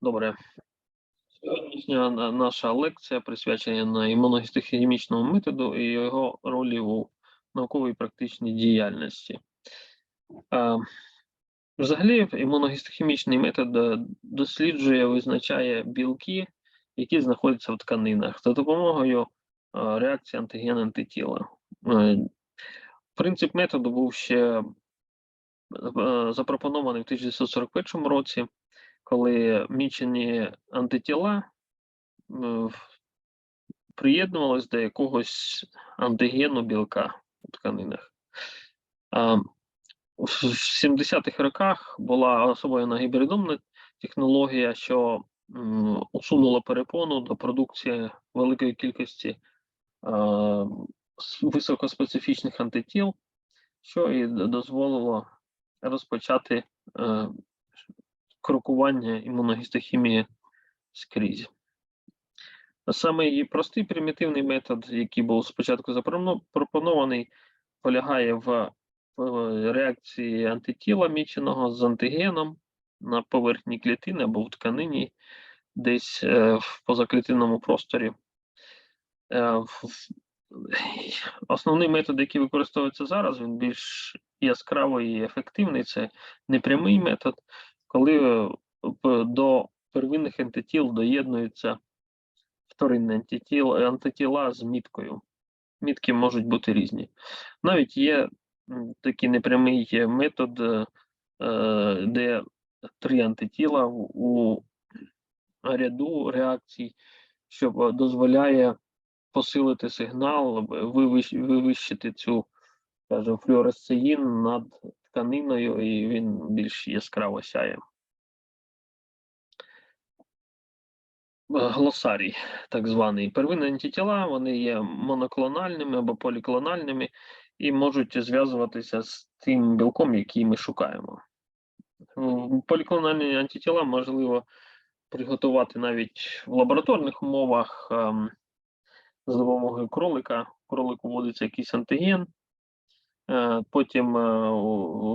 Добре. Сьогоднішня наша лекція присвячена імуногістохімічному методу і його ролі у науковій практичній діяльності. Взагалі, імуногістохімічний метод е, досліджує, визначає білки, які знаходяться в тканинах за допомогою е, реакції антиген-антитіла. Е, Принцип методу був ще запропонований в 1941 році, коли мічені антитіла приєднувались до якогось антигену білка у тканинах. В 70-х роках була освоєна гібридомна технологія, що усунула перепону до продукції великої кількості високоспецифічних антитіл, що і дозволило розпочати е, крокування імуногістохімії скрізь. Саме простий примітивний метод, який був спочатку запропонований, полягає в реакції антитіла міченого з антигеном на поверхні клітини або в тканині, десь е, в позаклітинному просторі. Е, Основний метод, який використовується зараз, він більш яскравий і ефективний. Це непрямий метод, коли е, до первинних антитіл доєднуються вторинні антитіл, антитіла з міткою. Мітки можуть бути різні. Навіть є такий непрямий метод, е, е, де три антитіла у- ряду реакцій, що е, дозволяє посилити сигнал, вивищити цю, скажімо, флюоресцеїн над тканиною, і він більш яскраво сяє. Е, Глосарій, так званий. Первинні антитіла, вони є моноклональними або поліклональними і можуть зв'язуватися з тим білком, який ми шукаємо. М, Поліклональні антитіла можливо приготувати навіть в лабораторних умовах ем, за допомогою кролика. Кролику вводиться якийсь антиген, е, потім е,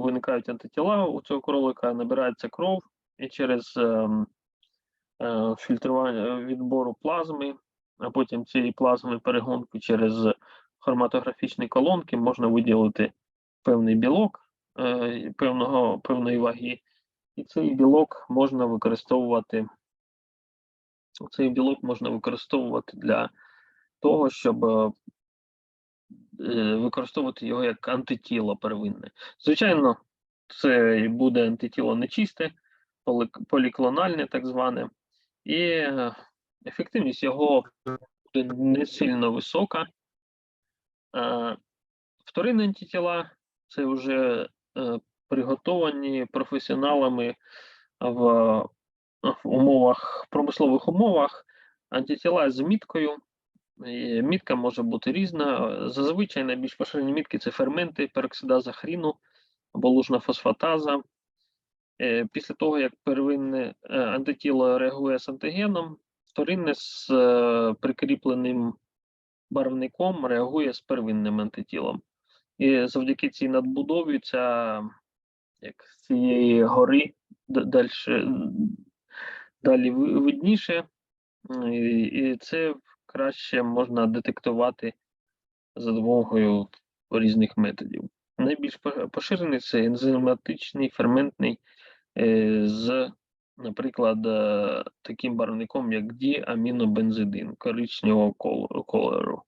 виникають антитіла у цього кролика, набирається кров, і через ем, е, фільтрування відбору плазми, а потім цієї плазми перегонки через хроматографічні колонки можна виділити певний білок е, певного, певної ваги, і цей білок можна використовувати. Цей білок можна використовувати для того, щоб е, е, використовувати його як антитіло первинне. Звичайно, це буде антитіло нечисте, поліклональне, так зване, і е, ефективність його буде не сильно висока. Е, Вторинні антитіла це вже е, приготовані професіоналами в умовах, промислових умовах антитіла з міткою. І Мітка може бути різна. Зазвичай найбільш поширені мітки це ферменти, пероксидаза хріну або лужна фосфатаза. Е, Після того, як первинне е, антитіло реагує з антигеном, вторинне з е, прикріпленим барвником реагує з первинним антитілом. І завдяки цій надбудові ця як з цієї гори д- дальше, далі видніше, і це краще можна детектувати за допомогою різних методів. Найбільш поширений це ензиматичний ферментний е, з, наприклад, е, таким барвником, як діамінобензидин коричневого кольору.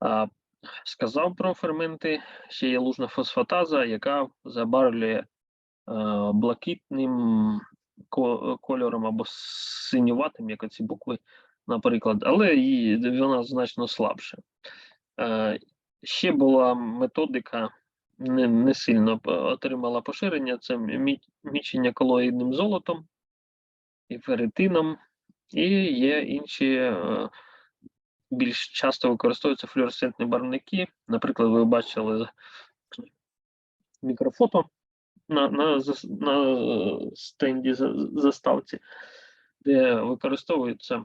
А, сказав про ферменти, ще є лужна фосфатаза, яка забарвлює е, блакитним кольором або синюватим, як оці букви, наприклад, але вона значно слабша. Е, ще була методика, не, не сильно отримала поширення, це мічення колоїдним золотом і ферритином, і є інші е, більш часто використовуються флюоресцентні барвники. Наприклад, ви бачили мікрофото на, на, на е, стенді за- заставці, де використовуються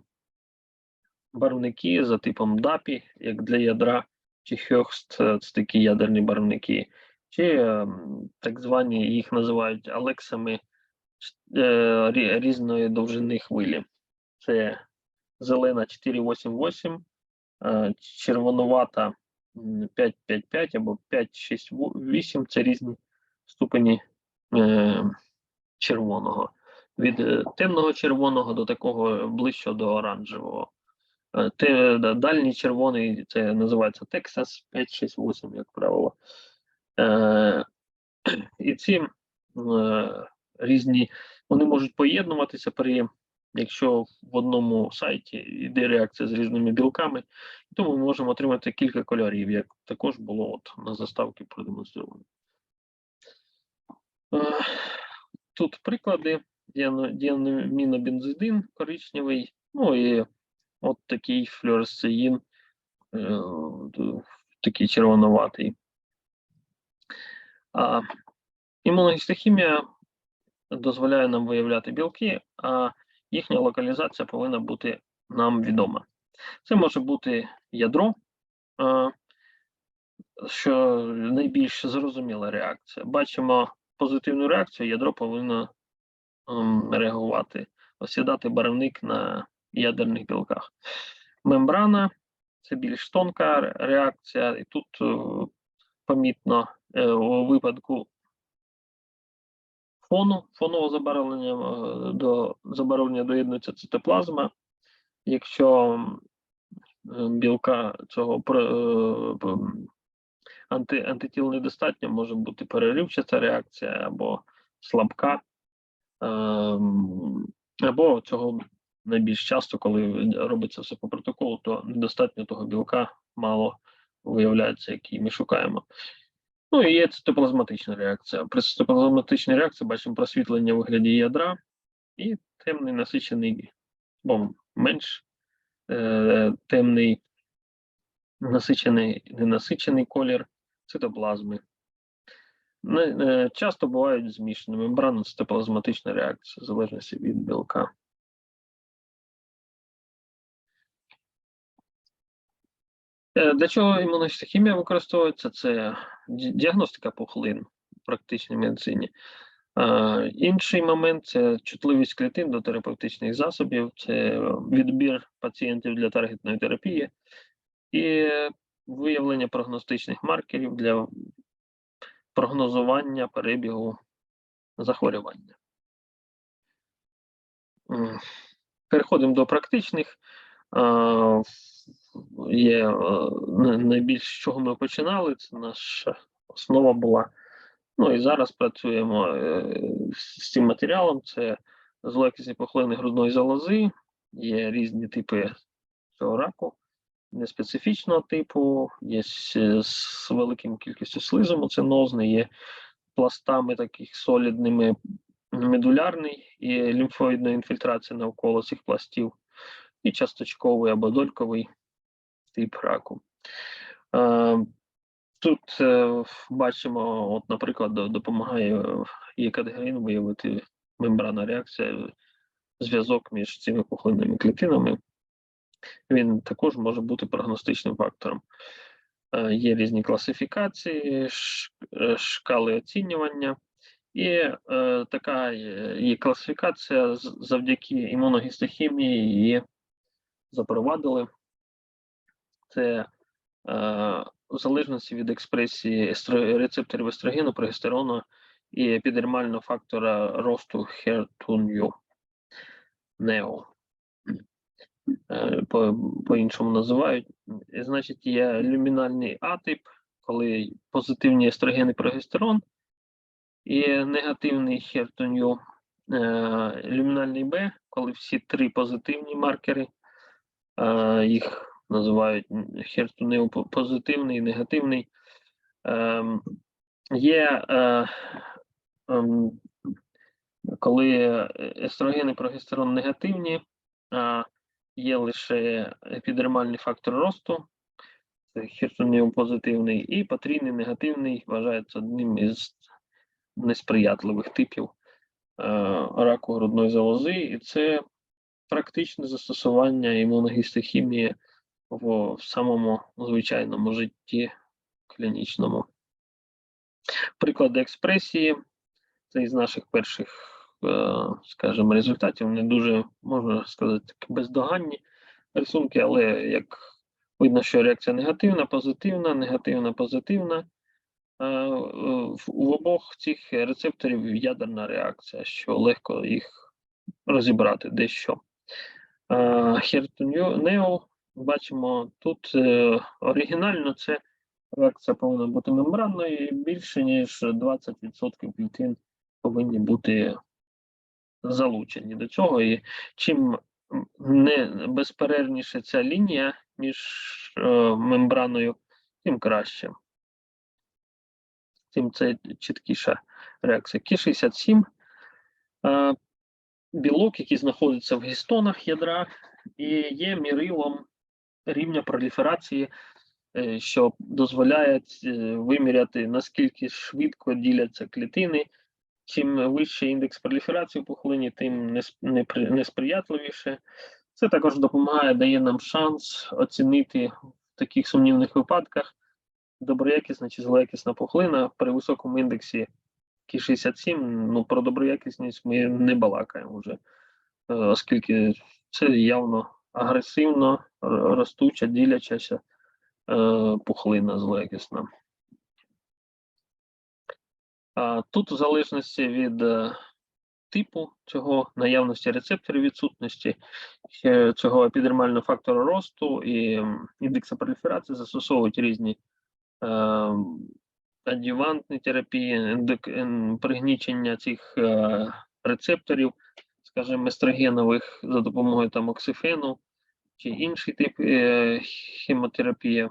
барвники за типом DAPI, як для ядра, чи Höchst, е, це такі ядерні барвники, чи ем, так звані їх називають алексами е, різної довжини хвилі. Це зелена 488, е, червонувата м, 555 або 568 це різні ступені е, червоного. Від е, темного червоного до такого ближчого до оранжевого. Е, дальній червоний це називається Texas 568, як правило. І ці різні вони можуть поєднуватися при якщо в одному сайті йде реакція з різними білками, то ми можемо отримати кілька кольорів, як також було от на заставці продемонстровано. Е, Тут приклади діаномінобензидин коричневий, ну і от такий флюоресцеїн, е, такий червонуватий. А імуногістохімія дозволяє нам виявляти білки, а їхня локалізація повинна бути нам відома. Це може бути ядро, е, що найбільш зрозуміла реакція. Бачимо позитивну реакцію, ядро повинно ем, реагувати, осідати барвник на ядерних білках. Мембрана це більш тонка реакція, і тут е, помітно е, у випадку фону, фонового забарвлення е, до забарвлення доєднується цитоплазма. Якщо білка цього анти, антитіл недостатньо, може бути переривчата реакція або слабка, ем, або цього найбільш часто, коли робиться все по протоколу, то недостатньо того білка мало виявляється, який ми шукаємо. Ну і є цитоплазматична реакція. При цитоплазматичній реакції бачимо просвітлення у вигляді ядра і темний насичений, бо менш е, темний насичений, ненасичений колір цитоплазми. Е, часто бувають змішані мембранно цитоплазматична реакція, в залежності від білка. Е, Для чого імунохімія використовується? Це діагностика пухлин в практичній медицині. Е, Інший момент це чутливість клітин до терапевтичних засобів, це відбір пацієнтів для таргетної терапії і виявлення прогностичних маркерів для прогнозування перебігу захворювання. Переходимо до практичних. Є е, на- найбільш з чого ми починали, це наша основа була. Ну і зараз працюємо е, з цим матеріалом. Це злоякісні пухлини грудної залози, є різні типи цього раку, неспецифічного типу, є з, великим кількістю слизу муцинозний, є пластами таких солідними медулярний і лімфоїдна інфільтрація навколо цих пластів, і часточковий або дольковий тип раку. Е, Тут е, бачимо, от, наприклад, до- допомагає єкадегрин виявити мембранна реакція, зв'язок між цими пухлинними клітинами. Він також може бути прогностичним фактором. Е, Є різні класифікації, е, шкали оцінювання, і е, така є класифікація завдяки імуногістохімії її запровадили. Це е, в залежності від експресії естро- рецепторів естрогену, прогестерону і епідермального фактора росту хертуню нео. Е, По, по-іншому називають. І, Значить, є люмінальний А-тип, коли позитивні естроген і прогестерон, і негативний хертуню, е, люмінальний Б, коли всі три позитивні маркери, е, їх називають хертунео позитивний і негативний. Ем, Є ем, коли естроген і прогестерон негативні, а є лише епідермальний фактор росту, це хертунео позитивний, і потрійний негативний вважається одним із несприятливих типів е, раку грудної залози, і це практичне застосування імуногістохімії в, самому звичайному житті клінічному. Приклади експресії. Це із наших перших, скажімо, результатів. Не дуже, можна сказати, такі бездоганні рисунки, але як видно, що реакція негативна, позитивна, негативна, позитивна. Е, У обох цих рецепторів ядерна реакція, що легко їх розібрати дещо. Хертонео, бачимо, тут е, оригінально це реакція повинна бути мембранною, більше ніж 20% клітин повинні бути залучені до цього. І чим не безперервніше ця лінія між е, мембраною, тим краще. Тим це чіткіша реакція. Кі67 е, білок, який знаходиться в гістонах ядра, і є мірилом рівня проліферації, е, що дозволяє е, виміряти, наскільки швидко діляться клітини. Чим вищий індекс проліферації в пухлині, тим несприятливіше. Це також допомагає, дає нам шанс оцінити в таких сумнівних випадках доброякісна чи злоякісна пухлина при високому індексі Кі67. Ну про доброякісність ми не балакаємо вже, е, оскільки це явно агресивно ростуча, ділячася е, пухлина злоякісна. Тут, в залежності від е, типу цього наявності рецепторів відсутності цього епідермального фактора росту і індекса проліферації застосовують різні е, адювантні терапії, пригнічення цих е, рецепторів, скажімо, естрогенових за допомогою там оксифену чи інший тип хімотерапії.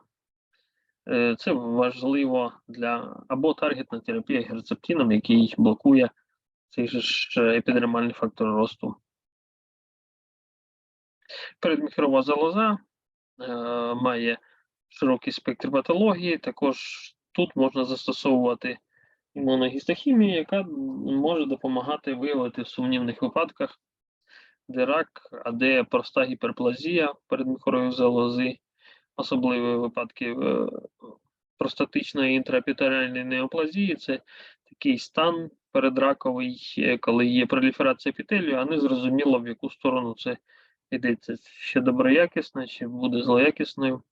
Е, Це важливо для або таргетна терапія герцептином, який блокує цей ж е, епідермальний фактор росту. Передміхрова залоза е, має широкий спектр патології. Також тут можна застосовувати імуногістохімію, яка може допомагати виявити в сумнівних випадках, де рак, а де проста гіперплазія передміхорової залози, особливі випадки е, простатичної інтраепітеріальної неоплазії. Це такий стан передраковий, е, коли є проліферація епітелію, а не зрозуміло, в яку сторону це йдеться, чи доброякісно, чи буде злоякісною.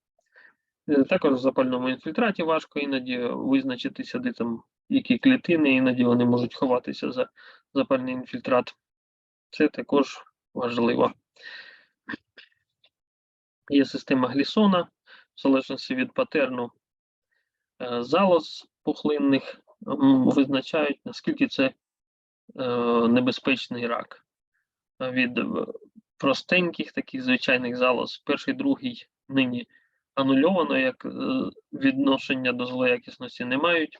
Е, Також в запальному інфільтраті важко іноді визначитися, де там які клітини, іноді вони можуть ховатися за запальний інфільтрат. Це також важливо. Є система глісона, в залежності від патерну залоз пухлинних визначають, наскільки це е, небезпечний рак. Е, Від е, простеньких таких звичайних залоз, перший, другий нині анульовано, як е, відношення до злоякісності не мають,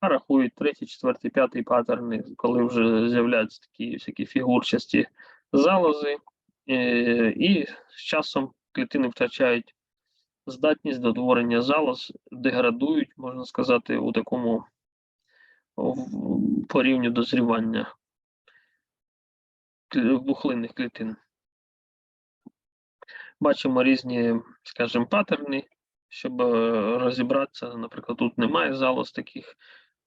а рахують третій, четвертий, п'ятий паттерни, коли вже з'являються такі всякі фігурчасті залози, е, і з часом клітини втрачають здатність до утворення залоз, деградують, можна сказати, у такому в- по рівню дозрівання бухлинних клітин. Бачимо різні, скажімо, паттерни, щоб е, розібратися. Наприклад, тут немає залоз таких,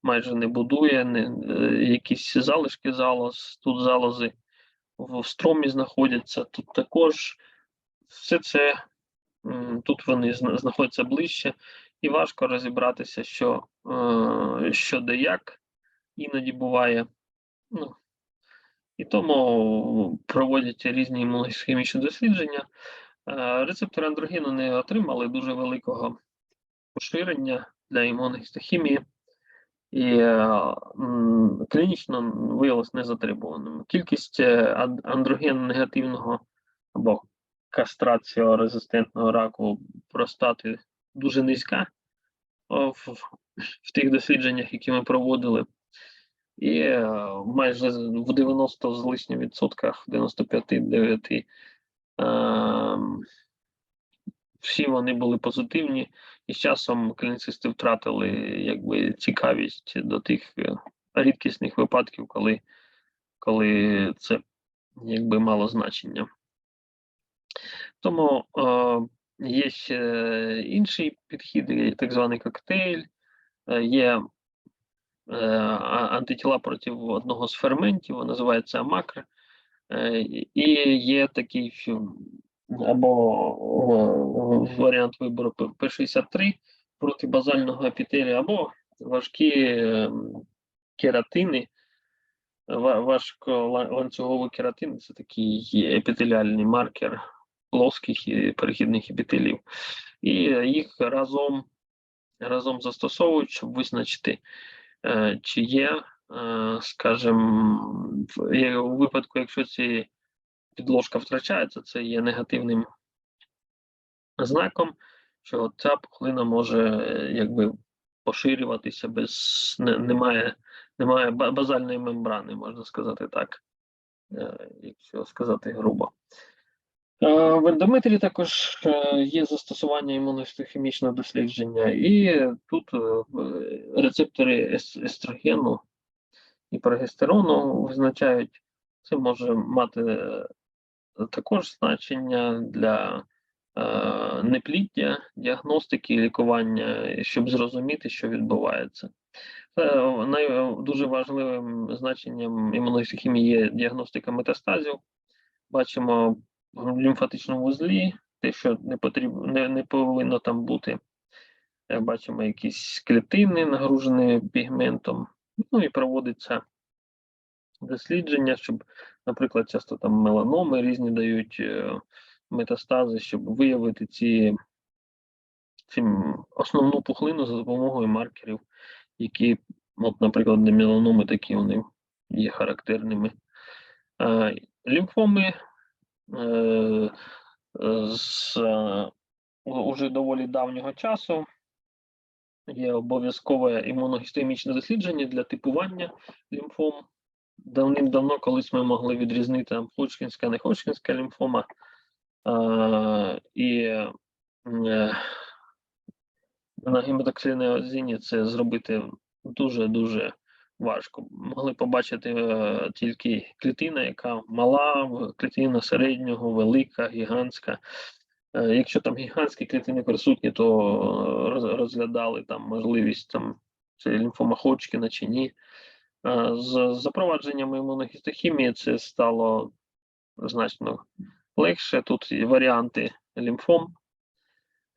майже не будує, не, е, якісь залишки залоз, тут залози в стромі знаходяться, тут також все це тут вони знаходяться ближче, і важко розібратися, що, е, що де як іноді буває. Ну, і тому проводять різні імунохімічні дослідження. Е, Рецептори андрогену не отримали дуже великого поширення для імунохістохімії і е, клінічно виявилось незатребуваним. Кількість е, ан- андроген-негативного або кастраціорезистентного раку простати дуже низька в, в тих дослідженнях, які ми проводили. І е, майже в 90 з лишнім відсотках, 95-9, ем, всі вони були позитивні, і з часом клініцисти втратили якби цікавість до тих е, рідкісних випадків, коли, коли це якби мало значення. Тому є ще інший підхід, так званий коктейль, е, є е, антитіла проти одного з ферментів, називається макр. Е, І є такий або варіант вибору П- П63 проти базального епітелія, або важкі ем, кератини. Ва- Важколанцюговий кератин це такий епітеліальний маркер плоских і перехідних епітелів. І їх разом, разом застосовують, щоб визначити, е, чи є, е, скажімо, у випадку, якщо ці підложка втрачається, це є негативним знаком, що ця пухлина може е, якби поширюватися без немає, немає базальної мембрани, можна сказати так, е, якщо сказати грубо. Е, В ендометрі також е, є застосування імуностохімічного дослідження, і тут е, рецептори естрогену і прогестерону визначають, це може мати також значення для непліддя, діагностики лікування, щоб зрозуміти, що відбувається. Дуже важливим значенням імунохімії є діагностика метастазів. Бачимо в лімфатичному вузлі, те, що не потрібно, не, не повинно там бути. Е, Бачимо якісь клітини, нагружені пігментом. Ну і проводиться дослідження, щоб, наприклад, часто там меланоми різні дають е, метастази, щоб виявити ці, ці основну пухлину за допомогою маркерів, які, от, наприклад, для меланоми такі вони є характерними. Е, Лімфоми з е, уже доволі давнього часу є обов'язкове імуногістохімічне дослідження для типування лімфом. Давним-давно колись ми могли відрізнити там Ходжкінська, не Ходжкінська лімфома. Е, і е, на гематоксинеозіні це зробити дуже-дуже важко. Могли побачити е, тільки клітина, яка мала, клітина середнього, велика, гігантська. Е, Якщо там гігантські клітини присутні, то е, роз- розглядали там можливість там це лімфома чи ні. Е, З запровадженням імуногістохімії це стало значно легше. Тут варіанти лімфом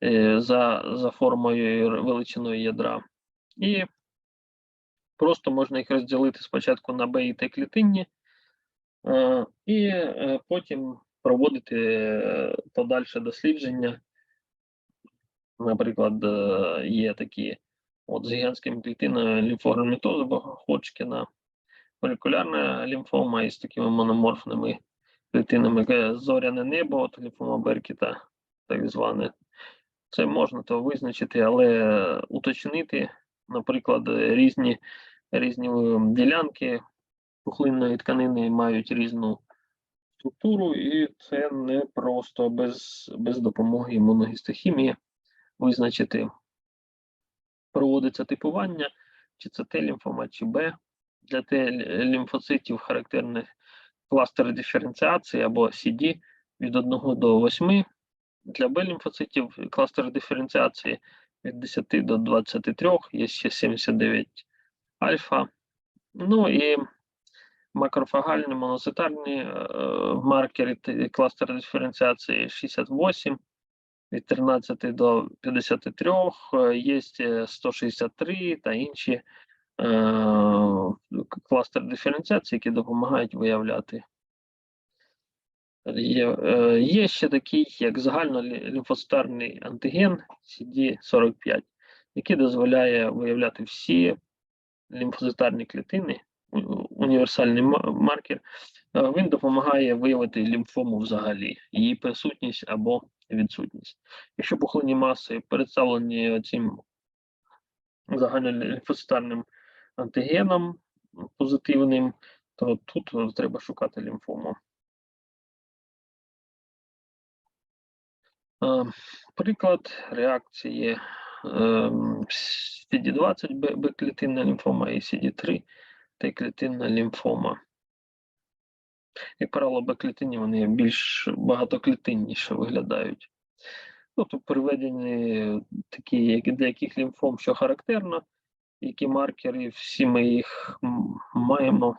е, за, за формою величиною ядра. І просто можна їх розділити спочатку на Б і Т клітинні, і е, потім проводити е, подальше дослідження. Наприклад, є такі от з гігантськими клітинами лімфогранітоз або Ходжкіна, молекулярна лімфома із такими мономорфними клітинами, зоряне небо, от лімфома Беркіта, так зване. Це можна то визначити, але уточнити, наприклад, різні, різні е, ділянки пухлинної тканини мають різну структуру, і це не просто без, без допомоги імуногістохімії визначити. Проводиться типування, чи це Т-лімфома, чи Б. Для Т-лімфоцитів характерний кластер диференціації або CD від 1 до 8. Для Б-лімфоцитів кластер диференціації від 10 до 23, є ще 79 альфа. Ну і макрофагальні моноцитарні е, маркери кластер диференціації 68 від 13 до 53, е, є е, 163 та інші е, кластер диференціації, які допомагають виявляти. Є, е, є ще такий, як загальнолімфоцитарний антиген CD45, який дозволяє виявляти всі лімфоцитарні клітини, універсальний маркер. Е, Він допомагає виявити лімфому взагалі, її присутність або відсутність. Якщо пухлинні маси представлені цим загальнолімфоцитарним антигеном позитивним, то тут е, треба шукати лімфому. Е, Приклад реакції CD20 Б- Б-клітинна лімфома і CD3 Т-клітинна лімфома. Як правило, Б-клітинні вони більш багатоклітинніше виглядають. Ну, тут приведені такі, як для яких лімфом, що характерно, які маркери, всі ми їх маємо.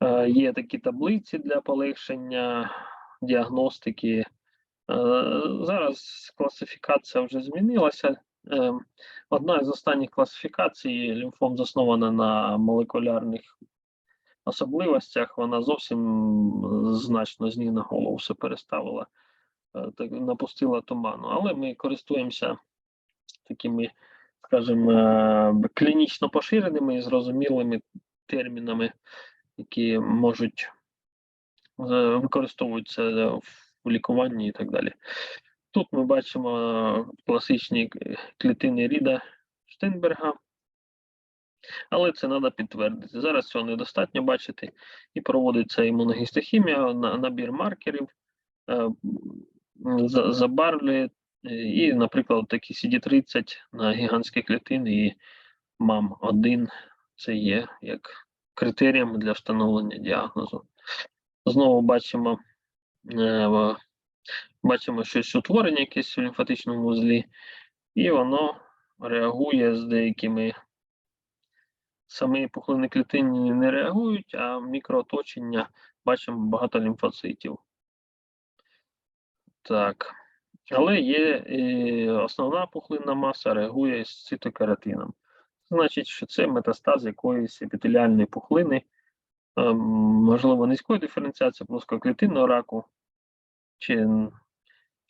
Е, Є такі таблиці для полегшення діагностики. Е, Зараз класифікація вже змінилася. Е, Одна з останніх класифікацій лімфом заснована на молекулярних особливостях. Вона зовсім значно з ніг на голову все переставила, е, напустила туману. Але ми користуємося такими, скажімо, е, клінічно поширеними і зрозумілими термінами, які можуть е, використовуються в лікуванні і так далі. Тут ми бачимо е, класичні клітини Ріда Штенберга, але це треба підтвердити. Зараз цього недостатньо бачити, і проводиться імуногістохімія, набір маркерів, е, за- забарвлює, е, і, наприклад, такі CD30 на гігантські клітини і МАМ-1 це є як критерієм для встановлення діагнозу. Знову бачимо, бачимо щось утворення якесь у лімфатичному вузлі, і воно реагує з деякими. Самі пухлини клітинні не реагують, а мікрооточення бачимо багато лімфоцитів. Так. Але є і основна пухлинна маса реагує з цитокератином. Значить, що це метастаз якоїсь епітеліальної пухлини, ем, можливо, низької диференціації плоскоклітинного раку чи,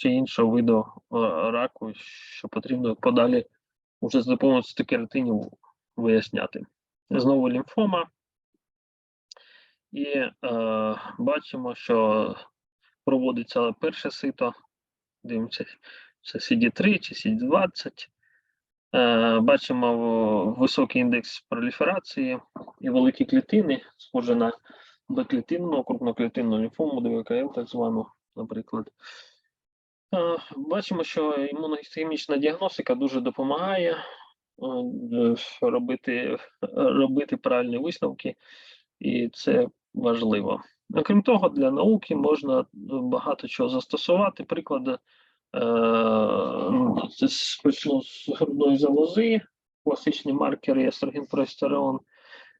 чи іншого виду раку, що потрібно подалі вже з допомогою цитокератинів виясняти. Знову лімфома. І е, бачимо, що проводиться перше сито. Дивимося, це CD3 чи CD20. Е, бачимо високий індекс проліферації і великі клітини, схоже на Б-клітинну, крупноклітинну лімфому, ДВКЛ, так звану, наприклад. Е, Бачимо, що імуногістохімічна діагностика дуже допомагає е, е, робити, робити правильні висновки, і це важливо. Окрім того, для науки можна багато чого застосувати. Приклади почну з грудної залози, класичні маркери естроген, прогестерон,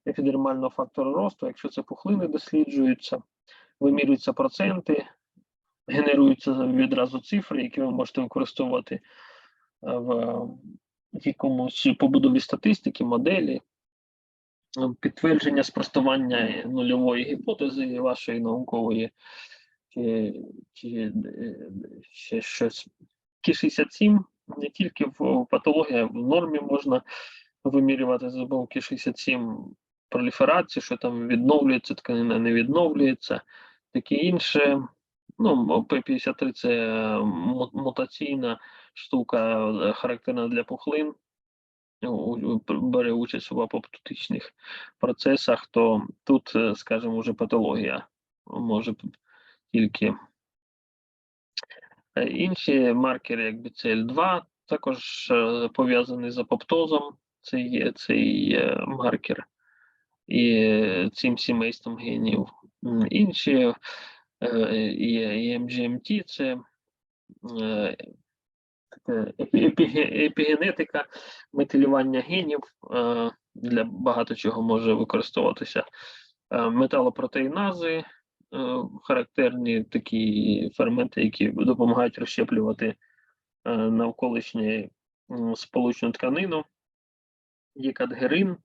епідермального фактору росту. Якщо це пухлини досліджуються, вимірюються проценти, генеруються відразу цифри, які ви можете використовувати е, в якомусь побудові статистики, моделі, е, підтвердження спростування нульової гіпотези вашої наукової, чи, чи е, ще щось. Кі-67 не тільки в патології, в нормі можна вимірювати за допомогою Кі-67 проліферацію, що там відновлюється тканина, не відновлюється, таке інше. Ну, П-53 це е, мутаційна штука, е, характерна для пухлин, бере участь у апоптотичних процесах, то тут, е, скажімо, вже патологія може тільки. Інші маркери, як BCL2, також е, пов'язані з апоптозом, це є цей маркер і цим сімейством генів. Інші і MGMT, це е, епігенетика метилювання генів е, для багато чого може використовуватися. Е, Металопротеїнази, е, характерні такі ферменти, які допомагають розщеплювати е, навколишню сполучну тканину. Є кадгерин,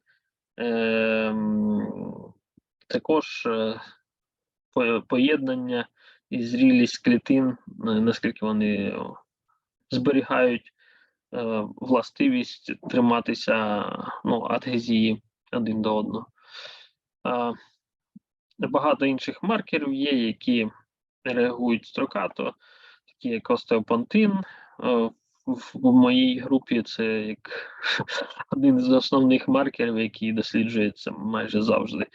е, також е, поєднання і зрілість клітин, наскільки вони зберігають е, властивість триматися ну, адгезії один до одного. Багато інших маркерів є, які реагують строкато, такі як остеопантин. Е, в моїй групі це як один з основних маркерів, який досліджується майже завжди.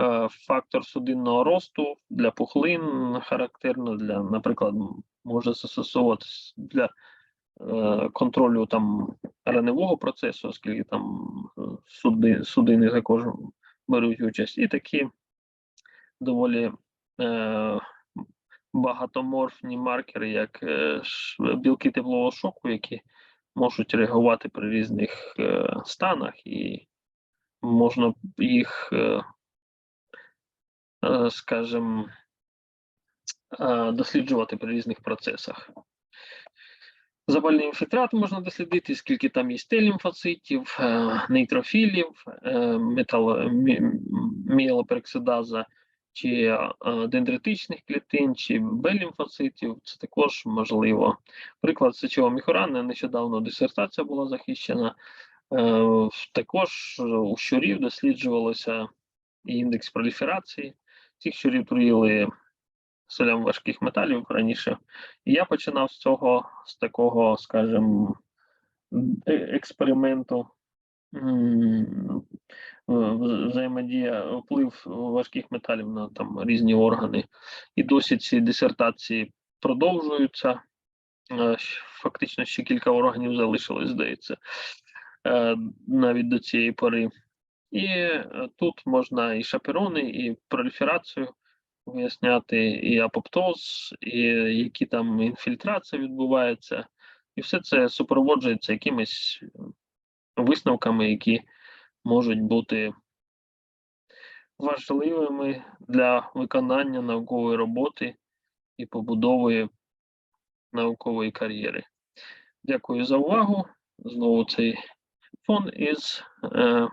Е, Фактор судинного росту для пухлин характерно для, наприклад, може застосовуватись для е, контролю там раневого процесу, оскільки там е, суди, судини також беруть участь, і такі доволі е, багатоморфні маркери, як е, білки теплового шоку, які можуть реагувати при різних е, станах, і можна їх, скажімо, е, досліджувати при різних процесах. Запальний інфільтрат можна дослідити, скільки там є Т-лімфоцитів, е, нейтрофілів, е, метал, чи е, дендритичних клітин, чи Б-лімфоцитів. Це також можливо. Приклад сечового міхорана, нещодавно дисертація була захищена. Е, Також у щурів досліджувалося індекс проліферації. Цих щурів труїли солям важких металів раніше. І я починав з цього, з такого, скажімо, е- експерименту. Взаємодія, вплив важких металів на там різні органи. І досі ці дисертації продовжуються. Е, Фактично ще кілька органів залишилось, здається, е, навіть до цієї пори. І е, тут можна і шаперони, і проліферацію виясняти, і апоптоз, і які там інфільтрація відбувається. І все це супроводжується якимись е, висновками, які можуть бути важливими для виконання наукової роботи і побудови наукової кар'єри. Дякую за увагу. Знову цей фон із е,